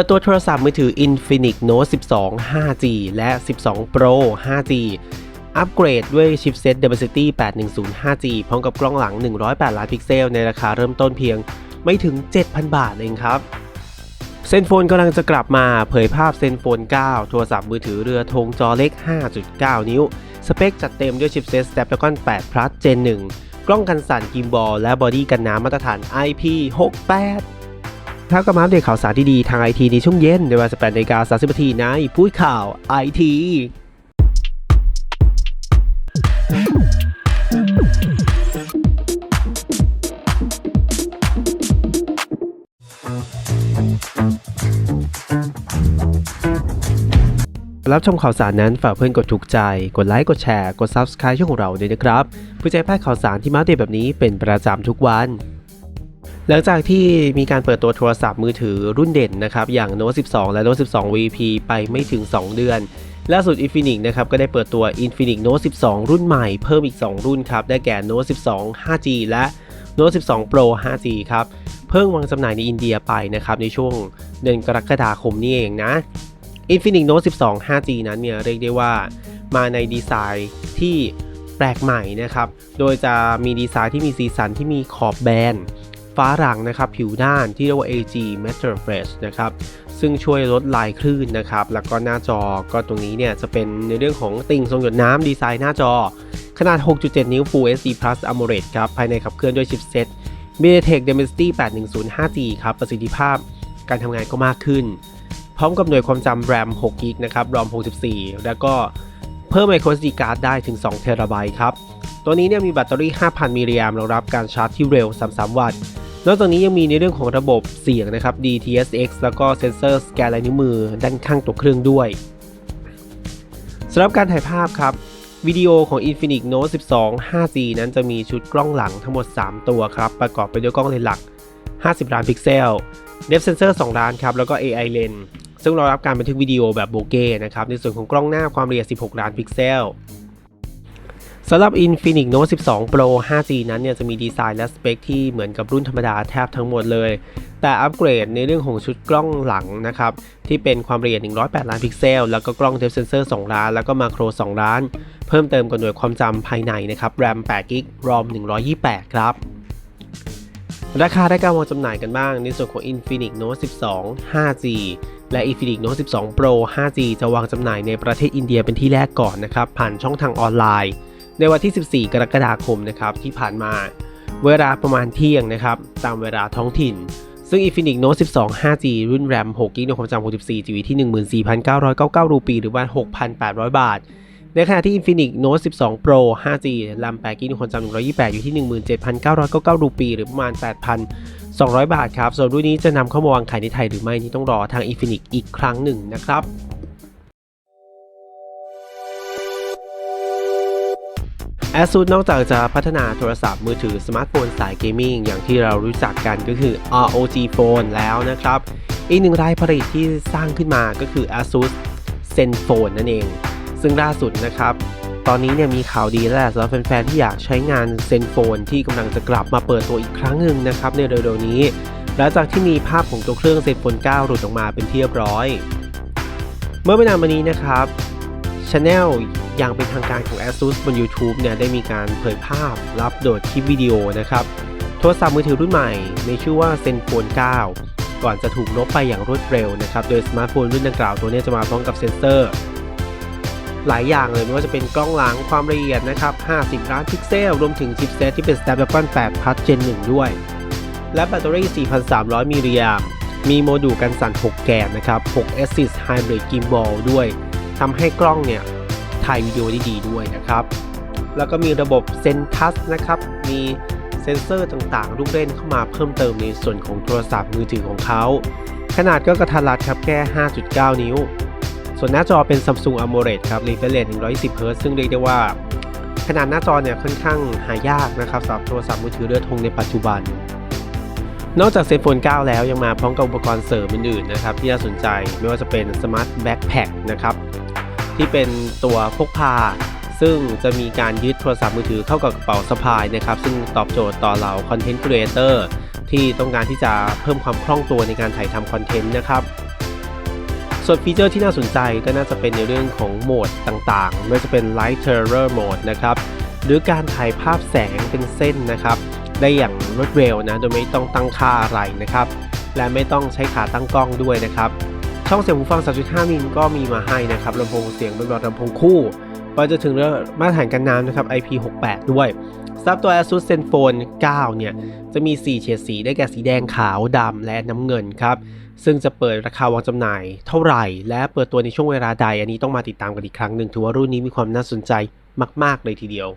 ปิดตัวโทรศัพท์มือถือ Infinix Note 12 5G และ 12 Pro 5G อัปเกรดด้วยชิปเซ็ต Dimensity 810 5G พร้อมกับกล้องหลัง 108 ล้านพิกเซล ในราคาเริ่มต้นเพียงไม่ถึง 7,000 บาทเองครับเซนโฟนกำลังจะกลับมาเผยภาพเซนโฟน 9 โทรศัพท์มือถือเรือธงจอเล็ก 5.9 นิ้ว สเปคจัดเต็มด้วยชิปเซ็ต Snapdragon 8 Plus Gen 1 กล้องกันสั่นกิมบอลและบอดี้กันน้ำมาตรฐาน IP68 ครับก็มาอัปเดตข่าวสารที่ดีทางไอทีในช่วงเย็นในเวลา18นาฬิกา30นาทีในพูดข่าวไอทีรับชมข่าวสารนั้นฝากเพื่อนกดถูกใจ กดไลค์ กดแชร์ กด Subscribe ช่องของเราด้วยนะครับ เพื่อจะให้พลาดข่าวสารที่มาเดตแบบนี้เป็นประจำทุกวัน หลังจากที่มีการเปิดตัวโทรศัพท์มือถือรุ่นเด่นนะครับ อย่าง Note 12 และ Note 12 VP ไปไม่ถึง 2 เดือน ล่าสุด Infinix นะครับ ก็ได้เปิดตัว Infinix Note 12 รุ่นใหม่เพิ่มอีก 2 รุ่นครับ ได้แก่ Note 12 5G และ Note 12 Pro 5G ครับ เพิ่งวางจำหน่ายในอินเดียไปนะครับ ในช่วงเดือนกรกฎาคมนี้เองนะ Infinix Note 12 5G นั้นเนี่ยเรียกได้ว่ามาในดีไซน์ที่แปลกใหม่นะครับ โดยจะมีดีไซน์ที่มีสีสันที่มีขอบแบน ฟ้าหลังนะครับผิวด้านที่เรียกว่า AG Metal Fresh นะครับซึ่งช่วยลดลายคลื่นนะครับแล้วก็หน้าจอก็ตรงนี้เนี่ยจะเป็นในเรื่องของติ่งทรงหยดน้ำดีไซน์หน้าจอ ขนาด 6.7 นิ้ว Full HD Plus AMOLED ครับภายในขับเคลื่อนด้วยชิปเซ็ต MediaTek Dimensity 810 5G ครับประสิทธิภาพการทำงานก็มากขึ้น พร้อมกับหน่วยความจำ RAM 6 g b นะครับ ROM 64 แล้วก็เพิ่ม microSD card ได้ถึง2 t b ครับ ตัวนี้เนี่ยมีแบตเตอรี่ 5,000มิลลิแอมป์รองรับการชาร์จที่เร็ว 33 วัตต์ นอกจากนี้ยังมีในเรื่องของระบบเสียงนะครับ DTS:X แล้วก็เซ็นเซอร์สแกนลายนิ้วมือด้านข้างตัวเครื่องด้วยสำหรับการถ่ายภาพครับวิดีโอของ Infinix Note 12 5G นั้นจะมีชุดกล้องหลังทั้งหมด 3 ตัวครับ ประกอบไปด้วยกล้องเลนส์หลัก 50 ล้านพิกเซล Depth Sensor 2 ล้านครับ แล้วก็ AI Lens ซึ่งรองรับการบันทึกวิดีโอแบบโบเก้นะครับ ในส่วนของกล้องหน้าความละเอียด 16 ล้านพิกเซล สำหรับ Infinix Note 12 Pro 5G นั้นเนี่ยจะมีดีไซน์และสเปคที่เหมือนกับรุ่นธรรมดาแทบทั้งหมดเลย แต่อัปเกรดในเรื่องของชุดกล้องหลังนะครับ ที่เป็นความละเอียด 108 ล้านพิกเซล แล้วก็กล้อง Depth Sensor 2ล้าน แล้วก็มาโคร 2 ล้าน เพิ่มเติมกับหน่วยความจำภายในนะครับ RAM 8 g b ROM 128 ครับ ราคาได้การวางจำหน่ายกันบ้าง ในส่วนของ Infinix Note 12 5G และ Infinix Note 12 Pro 5G จะวางจำหน่ายในประเทศอินเดียเป็นที่แรกก่อนนะครับผ่านช่องทางออนไลน์ ในวันที่ 14 กรกฎาคมนะครับที่ผ่านมา เวลาประมาณเที่ยงนะครับตามเวลาท้องถิ่น ซึ่ง Infinix Note 12 5G รุ่น RAM 6 GB ความจำ64 GB ที่ 14,999 รูปี หรือว่า 6,800 บาท ในขณะที่ Infinix Note 12 Pro 5G RAM 8 GB ความจำ128 อยู่ที่ 17,999 รูปี หรือประมาณ 8,200 บาทครับ ส่วนรุ่นนี้จะนำเข้ามาวางขายในไทยหรือไม่นี่ต้องรอทาง Infinix อีกครั้งหนึ่งนะครับ ASUS นอกจากจะพัฒนาโทรศัพท์มือถือสมาร์ทโฟนสายเกมมิ่งอย่างที่เรารู้จักกันก็คือ ROG Phone แล้วนะครับ อีกหนึ่งรายผลิตที่สร้างขึ้นมาก็คือ ASUS ZenFone นั่นเอง ซึ่งล่าสุดนะครับ ตอนนี้เนี่ยมีข่าวดีแล้วสำหรับแฟนๆ ที่อยากใช้งาน ZenFone ที่กำลังจะกลับมาเปิดตัวอีกครั้งหนึ่งนะครับในเร็วๆนี้หลังจากที่มีภาพของตัวเครื่อง ZenFone 9 หลุดออกมาเป็นที่เรียบร้อย เมื่อไม่นานมานี้นะครับ Channel อย่างเป็นทางการของ ASUS บน YouTube เนี่ยได้มีการเผยภาพรับโดดคลิปวิดีโอนะครับ โทรศัพท์มือถือรุ่นใหม่ในชื่อว่า ZenFone 9 ก่อนจะถูกลบไปอย่างรวดเร็วนะครับ โดยสมาร์ทโฟนรุ่นดังกล่าวตัวนี้จะมาพร้อมกับเซ็นเซอร์ หลายอย่างเลยไม่ว่าจะเป็นกล้องหลังความละเอียดนะครับ 50 ล้านพิกเซล รวมถึงชิปเซตที่เป็น Snapdragon 8 Plus Gen 1 ด้วย และแบตเตอรี่ 4,300 มิลลิแอมมีโมดูลกันสั่น 6 แกนนะครับ 6 Assist Hybrid Gimbal ด้วยทำให้กล้องเนี่ย ถ่ายวิดีโอได้ดีด้วยนะครับ แล้วก็มีระบบเซนทัสนะครับ มีเซ็นเซอร์ต่างๆ ลูกเล่นเข้ามาเพิ่มเติมในส่วนของโทรศัพท์มือถือของเขา ขนาดก็กระทัดรัดครับแค่ 5.9 นิ้ว ส่วนหน้าจอเป็น Samsung AMOLED ครับ refresh 110 Hz ซึ่งเรียกได้ว่า ขนาดหน้าจอเนี่ยค่อนข้างหายากนะครับสำหรับโทรศัพท์มือถือเรือธงในปัจจุบันนอกจากเซนโฟน 9 แล้วยังมาพร้อมกับอุปกรณ์เสริมอื่นๆนะครับที่น่าสนใจไม่ว่าจะเป็น Smart Backpack นะครับ ที่เป็นตัวพกพา ซึ่งจะมีการยึดโทรศัพท์มือถือเข้ากับกระเป๋าสะพายนะครับ ซึ่งตอบโจทย์ต่อเราคอนเทนต์ครีเอเตอร์ที่ต้องการที่จะเพิ่มความคล่องตัวในการถ่ายทำคอนเทนต์นะครับส่วนฟีเจอร์ที่น่าสนใจก็น่าจะเป็นในเรื่องของโหมดต่างๆ ไม่ว่าจะเป็น Light Terror Mode นะครับ หรือการถ่ายภาพแสงเป็นเส้นนะครับ ได้อย่างรวดเร็วนะ โดยไม่ต้องตั้งค่าอะไรนะครับ และไม่ต้องใช้ขาตั้งกล้องด้วยนะครับ ช่องเสียงหูฟัง 3.5 มิลก็มีมาให้นะครับลำโพงเสียงเป็นแบบลำโพงคู่ไปจนถึงเรื่องมาตรฐานกันน้ำนะครับ IP68 ด้วยสำหรับตัว ASUS ZenFone 9 เนี่ย จะมี 4 เฉดสีได้แก่สีแดงขาวดำและน้ำเงินครับ ซึ่งจะเปิดราคาวางจำหน่ายเท่าไหร่ และเปิดตัวในช่วงเวลาใด อันนี้ต้องมาติดตามกันอีกครั้งหนึ่งถือว่ารุ่นนี้มีความน่าสนใจมาก ๆ เลยทีเดียว